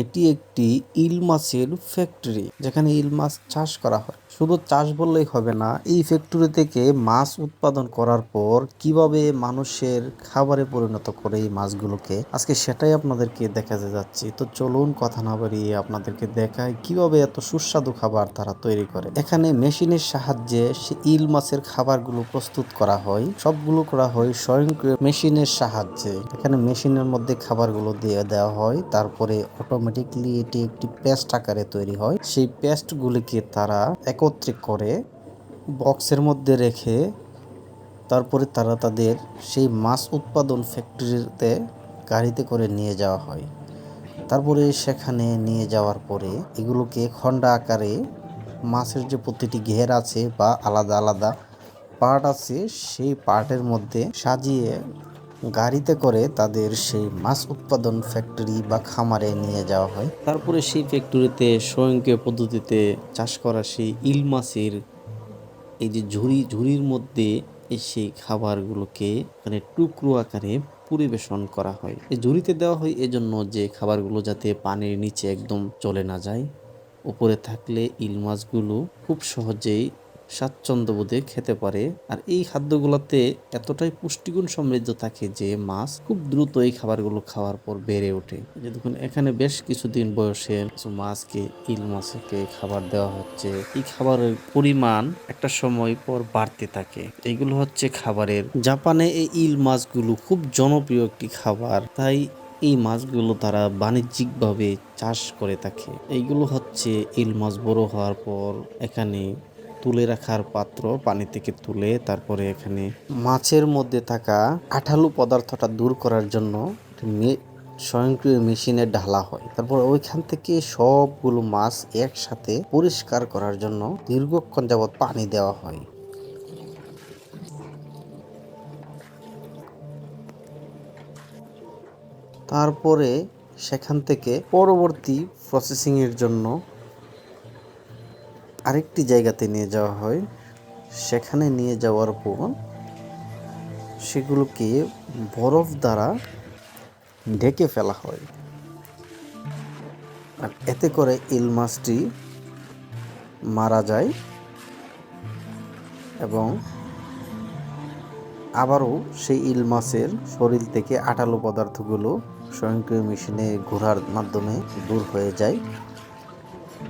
এটি একটি ইল মাছের ফ্যাক্টরি, যেখানে ইল মাছ চাষ করা হয়। শুধু চাষ বললেই হবে না, এই ফ্যাক্টরি থেকে মাছ উৎপাদন করার পর কীভাবে মানুষের খাবারে পরিণত করে এই মাছগুলোকে? আজকে সেটাই আপনাদেরকে দেখাতে যাচ্ছি। তো চলুন কথা না বাড়িয়ে আপনাদেরকে দেখায় কীভাবে এত সুস্বাদু খাবার তারা তৈরি করে। এখানে মেশিনের সাহায্যে সে ইল মাছের খাবারগুলো প্রস্তুত করা হয়। সবগুলো করা হয় স্বয়ংক্রিয় মেশিনের সাহায্যে। এখানে মেশিনের মধ্যে খাবারগুলো দিয়ে দেওয়া হয়। তারপরে অটোমেটিকলি এটি একটি পেস্ট আকারে তৈরি হয়। সেই পেস্টগুলিকে তারা একত্রে করে বক্সের মধ্যে রেখে তারপরে তারা তাদের সেই মাছ উৎপাদন ফ্যাক্টরিতে গাড়িতে করে নিয়ে যাওয়া হয়। তারপরে সেখানে নিয়ে যাওয়ার পরে এগুলোকে খন্ডা আকারে মাছের যে প্রতিটি ঘের আছে বা আলাদা আলাদা পার্ট আছে, সেই পার্টের মধ্যে সাজিয়ে গাড়িতে করে তাদের সেই মাছ উৎপাদন ফ্যাক্টরি বা খামারে নিয়ে যাওয়া হয়। তারপরে সেই ফ্যাক্টরিতে স্বয়ংক্রিয় পদ্ধতিতে চাষ করা সেই ইল মাছের এই যে ঝুড়ি, ঝুড়ির মধ্যে সেই খাবারগুলোকে মানে টুকরো আকারে পরিবেশন করা হয়। এই ঝুড়িতে দেওয়া হয় এজন্য যে খাবারগুলো যাতে পানির নিচে একদম চলে না যায়। উপরে থাকলে ইল মাছগুলো খুব সহজেই স্বাচ্ছন্দ্যবোধে খেতে পারে। আর এই খাদ্যগুলোতে এতটাই পুষ্টিগুণ সমৃদ্ধ থাকে যে মাছ খুব দ্রুত এই খাবারগুলো খাওয়ার পর বেড়ে ওঠে। যে দেখুন, এখানে বেশ কিছুদিন বয়সে কিছু মাছকে ইল মাছকে খাবার দেওয়া হচ্ছে। এই খাবারের পরিমাণ একটা সময় পর বাড়তে থাকে। এইগুলো হচ্ছে খাবারের জাপানে এই ইল মাছগুলো খুব জনপ্রিয় একটি খাবার। তাই এই মাছগুলো তারা বাণিজ্যিকভাবে চাষ করে থাকে। এইগুলো হচ্ছে ইল মাছ বড় হওয়ার পর এখানে তুলে রাখার পাত্র পানি থেকে তুলে তারপরে এখানে মাছের মধ্যে থাকা আঠালো পদার্থটা দূর করার জন্য স্বয়ংক্রিয় মেশিনে ঢালা হয়। তারপর ওইখান থেকে সবগুলো মাছ একসাথে পরিষ্কার করার জন্য দীর্ঘক্ষণ যাবৎ পানি দেওয়া হয়। তারপরে সেখান থেকে পরবর্তী প্রসেসিংয়ের জন্য আরেকটি জায়গাতে নিয়ে যাওয়া হয়। সেখানে নিয়ে যাওয়ার পর সেগুলোকে বরফ দ্বারা ঢেকে ফেলা হয়। আর এতে করে ইল মাছটি মারা যায় এবং আবারও সেই ইল মাছের শরীর থেকে আটালো পদার্থগুলো স্বয়ংক্রিয় মেশিনে ঘোরার মাধ্যমে দূর হয়ে যায়।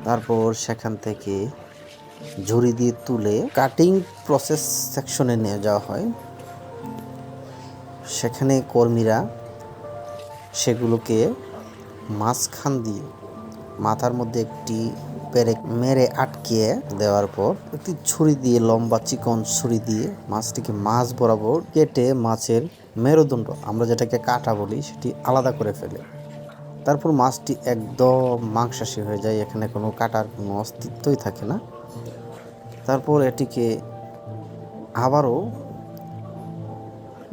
তারপর সেখান থেকে ঝুড়ি দিয়ে তুলে কাটিং প্রসেস সেকশনে নিয়ে যাওয়া হয়। সেখানে কর্মীরা সেগুলোকে মাঝখান দিয়ে মাথার মধ্যে একটি পেরেক মেরে আটকিয়ে দেওয়ার পর একটি ছুরি দিয়ে লম্বা চিকন ছুরি দিয়ে মাছটিকে মাছ বরাবর কেটে মাছের মেরুদণ্ড, আমরা যেটাকে কাটা বলি, সেটি আলাদা করে ফেলে। তারপর মাছটি একদম মাংসাশী হয়ে যায়, এখানে কোনো কাটার কোনো অস্তিত্বই থাকে না। তারপর এটিকে আবারও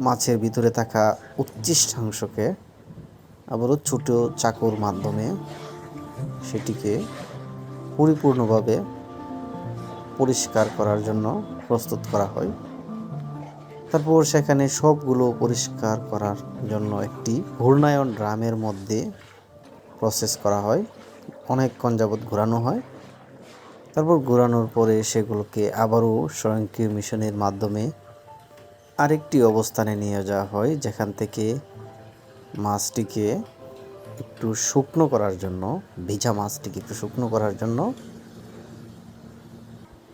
মাছের ভিতরে থাকা উচ্ছিষ্টাংশকে আবারও ছোটো চাকুর মাধ্যমে সেটিকে পরিপূর্ণভাবে পরিষ্কার করার জন্য প্রস্তুত করা হয়। তারপর সেখানে সবগুলো পরিষ্কার করার জন্য একটি ঘূর্ণায়ন ড্রামের মধ্যে প্রসেস করা হয়। অনেকক্ষণ যাবৎ ঘোরানো হয়। তারপর ঘোরানোর পরে সেগুলোকে আবারও স্বয়ংক্রিয় মিশনের মাধ্যমে আরেকটি অবস্থানে নিয়ে যাওয়া হয়, যেখান থেকে মাছটিকে একটু শুকনো করার জন্য, ভিজা মাছটিকে একটু শুকনো করার জন্য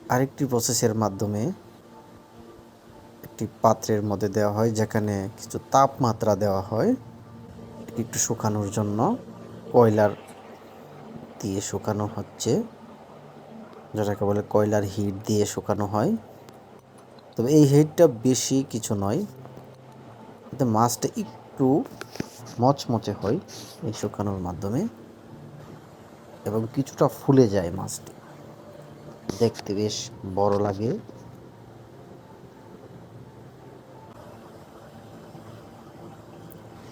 আরেকটি প্রসেসের মাধ্যমে একটি পাত্রের মধ্যে দেওয়া হয়, যেখানে কিছু তাপমাত্রা দেওয়া হয়। একটু শুকানোর জন্য, কয়লার দিয়ে শুকানো হচ্ছে। যেটাকে বলে কয়লার হিট দিয়ে শুকানো হয়। তবে এই হিটটা বেশি কিছু নয়। এতে মাছটা একটু মচমচে হয় এই শুকানোর মাধ্যমে এবং কিছুটা ফুলে যায় মাছটি। দেখতে বেশ বড় লাগে।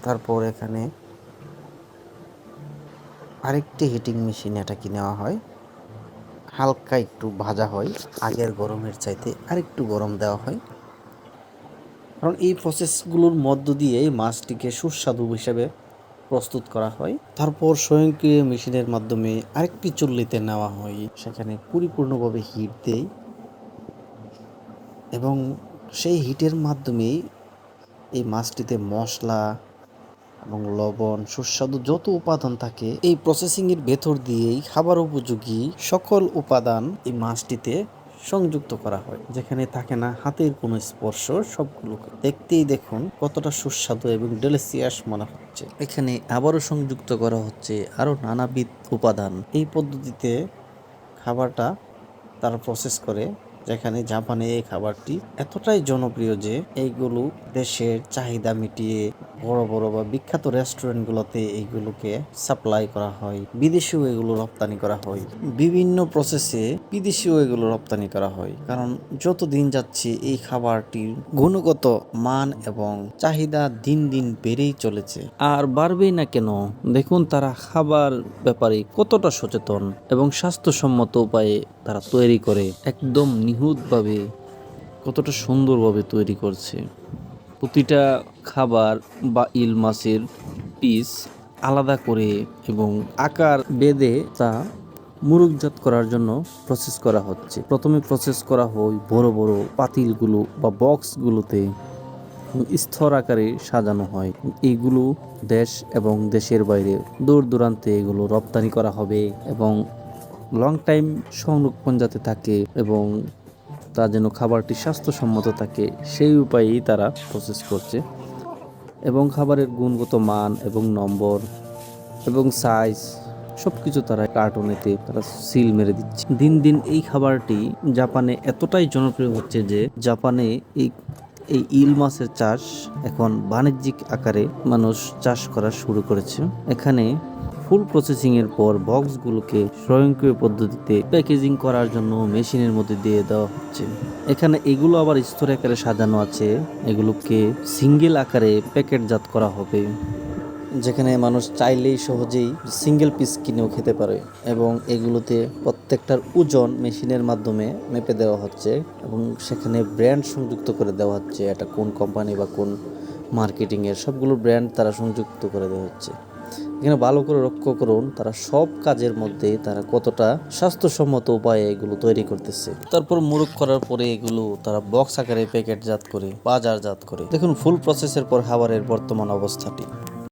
তারপর এখানে আরেকটি হিটিং মেশিন এটা নেওয়া হয়। হালকা একটু ভাজা হয়, আগের গরমের চাইতে আরেকটু গরম দেওয়া হয়। কারণ এই প্রসেসগুলোর মধ্য দিয়ে মাছটিকে সুস্বাদু হিসেবে প্রস্তুত করা হয়। তারপর স্বয়ংক্রিয় মেশিনের মাধ্যমে আরেকটি চুল্লিতে নেওয়া হয়। সেখানে পরিপূর্ণভাবে হিট দেয় এবং সেই হিটের মাধ্যমেই এই মাছটিতে মশলা এবং লবণ, সুস্বাদু যত উপাদান থাকে, এই প্রসেসিং এর ভেতর দিয়েই খাবার উপযোগী সকল উপাদান এই মাছটিতে সংযুক্ত করা হয়। যেখানে থাকে না হাতের কোনো স্পর্শ সবগুলোকে দেখতেই দেখুন কতটা সুস্বাদু এবং ডেলিসিয়াস মনে হচ্ছে। এখানে আবারও সংযুক্ত করা হচ্ছে আরও নানাবিধ উপাদান। এই পদ্ধতিতে খাবারটা তারা প্রসেস করে যেখানে জাপানে এই খাবারটি এতটাই জনপ্রিয় যে এইগুলো দেশের চাহিদা মিটিয়ে বড় বড় বা বিখ্যাত রেস্টুরেন্টগুলোতে এইগুলোকে সাপ্লাই করা হয়, বিদেশেও এগুলো রপ্তানি করা হয়। বিভিন্ন প্রসেসে বিদেশেও এগুলো রপ্তানি করা হয়, কারণ যত দিন যাচ্ছে এই খাবারটির গুণগত মান এবং চাহিদা দিন দিন বেড়েই চলেছে। আর বাড়বেই না কেন? দেখুন তারা খাবার ব্যাপারে কতটা সচেতন এবং স্বাস্থ্যসম্মত উপায়ে তারা তৈরি করে। একদম নিখুঁতভাবে কতটা সুন্দরভাবে তৈরি করছে। প্রতিটা খাবার বা ইল মাছের পিস আলাদা করে এবং আকার বেঁধে তা মুরুগজাত করার জন্য প্রসেস করা হচ্ছে। প্রথমে প্রসেস করা হয় বড় বড় পাতিলগুলো বা বক্সগুলোতে স্তর আকারে সাজানো হয়। এইগুলো দেশ এবং দেশের বাইরে দূর দূরান্তে এগুলো রপ্তানি করা হবে এবং লং টাইম সংরক্ষণ যাতে থাকে এবং তা যেন খাবারটি স্বাস্থ্যসম্মত থাকে, সেই উপায়েই তারা প্রসেস করছে। এবং খাবারের গুণগত মান এবং নম্বর এবং সাইজ সব কিছু তারা কার্টুনেতে তারা সিল মেরে দিচ্ছে। দিন দিন এই খাবারটি জাপানে এতটাই জনপ্রিয় হচ্ছে যে জাপানে এই এই ইল মাছের চাষ এখন বাণিজ্যিক আকারে মানুষ চাষ করা শুরু করেছে। এখানে ফুল প্রসেসিং এর পর বক্সগুলোকে স্বয়ংক্রিয় পদ্ধতিতে প্যাকেজিং করার জন্য মেশিনের মধ্যে দিয়ে দেওয়া হচ্ছে। এখানে এগুলো আবার স্তর আকারে সাজানো আছে। এগুলোকে সিঙ্গেল আকারে প্যাকেটজাত করা হবে। যেখানে মানুষ চাইলেই সহজেই সিঙ্গেল পিস কিনেও খেতে পারে এবং এগুলোতে প্রত্যেকটার ওজন মেশিনের মাধ্যমে মেপে দেওয়া হচ্ছে এবং সেখানে ব্র্যান্ড সংযুক্ত করে দেওয়া হচ্ছে, এটা কোন কোম্পানি বা কোন মার্কেটিংয়ের। সবগুলো ব্র্যান্ড তারা সংযুক্ত করে দেওয়া হচ্ছে। এখানে ভালো করে লক্ষ্য করুন, তারা সব কাজের মধ্যে তারা কতটা স্বাস্থ্যসম্মত উপায়ে এগুলো তৈরি করতেছে। তারপর মুরুখ করার পরে এগুলো তারা বক্স আকারে প্যাকেটজাত করে, বাজারজাত করে। দেখুন ফুল প্রসেসের পর খাবারের বর্তমান অবস্থাটি।